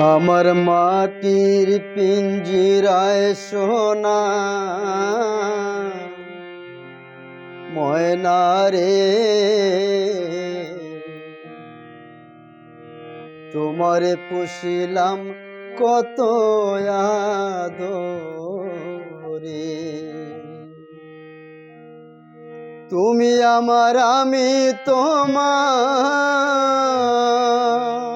আমার মাটির পিঞ্জিরায় সোনা ময়না রে। তোমারে পুষিলাম কত আদরে। তুমি আমার আমি তোমার।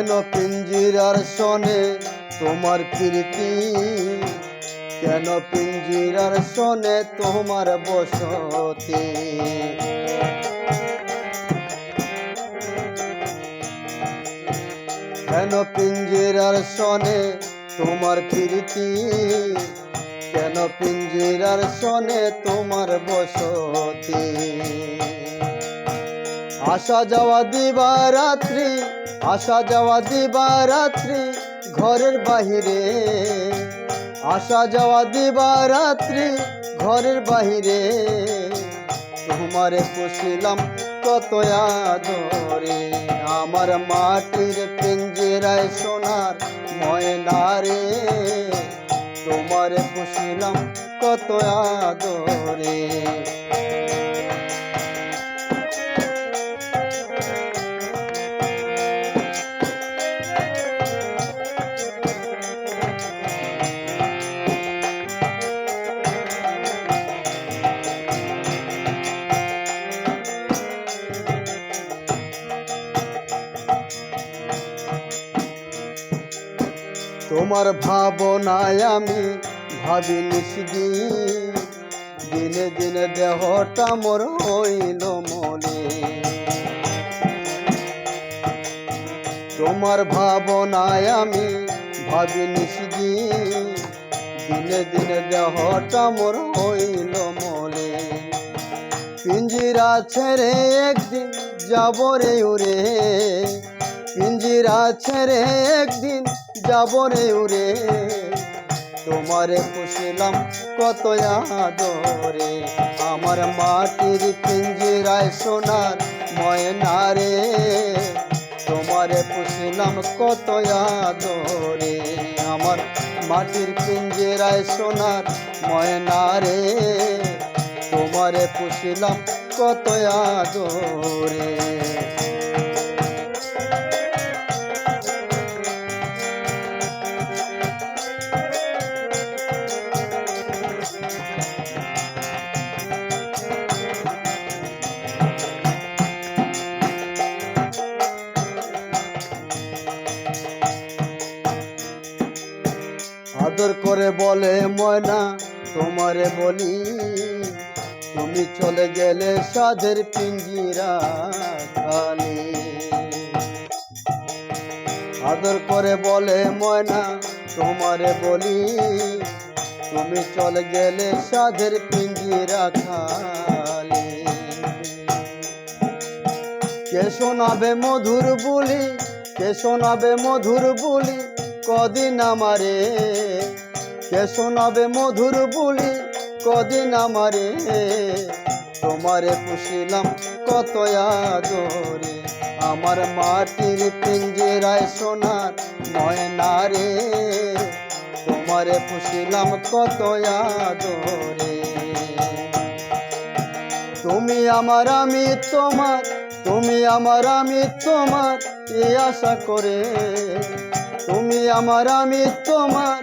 হেন পিঞ্জিরার সনে তোমার প্রীতি কেন পিঞ্জিরার সনে তোমার বসতি? কেন পিঞ্জিরার সনে তোমার প্রীতি কেন পিঞ্জিরার সনে তোমার বসতি? আসা যাওয়া দিবা রাত্রি আসা যাওয়া দিবা রাত্রি ঘরের বাহিরে। আসা যাওয়া দিবা রাত্রি ঘরের বাহিরে। তোমারে পুষিলাম কত আদরে, আমার মাটির পিঞ্জিরায় সোনার ময়নারে তোমারে পুষিলাম কত আদরে। তোমার ভাবনায় আমি ভাবি নিষদিন দিনে দিনে দেহটা মোর হইল মনে। তোমার ভাবনায় আমি ভাবি নিষদিন দিনে দিনে দেহটা মোর হইল মনে। পিঞ্জিরা ছেড়ে একদিন যাব রে উড়ে। পিঞ্জিরা ছেড়ে একদিন যাব রে উড়ে তোমারে পুষিলাম কত আদরে। আমার মাটির পিঞ্জিরায় সোনার ময়নারে তোমারে পুষিলাম কত আদরে। আমার মাটির পিঞ্জিরায় সোনার ময়নারে তোমারে পুষিলাম কত আদরে। আদর করে বলে, ময়না, তোমারে বলি, তুমি চলে গেলে সাধের পিঞ্জিরা খালি। আদর করে বলে, ময়না, তোমারে বলি, তুমি চলে গেলে সাধের পিঞ্জিরা খালি। কে শোনাবে মধুর বলি, কে শোনাবে মধুর বলি, কদিন আমারে কে শোনাবে মধুর বলি, কদিন আমারে তোমারে পুষিলাম কত আদরে। আমার মাটির পিঞ্জেরায় সোনার ময়নারে তোমারে পুষিলাম কত আদরে। তুমি আমার আমি তোমার, তুমি আমার আমি তোমার, এই আশা করে। তুমি আমার আমি তোমার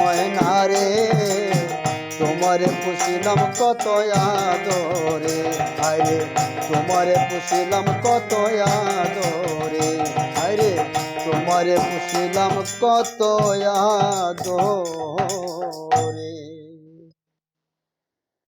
ময়না রে। তোমারে পুষিলাম কত আদরে। আরে, তোমারে পুষিলাম কত আদরে। আরে, তোমারে পুষিলাম কত আদরে।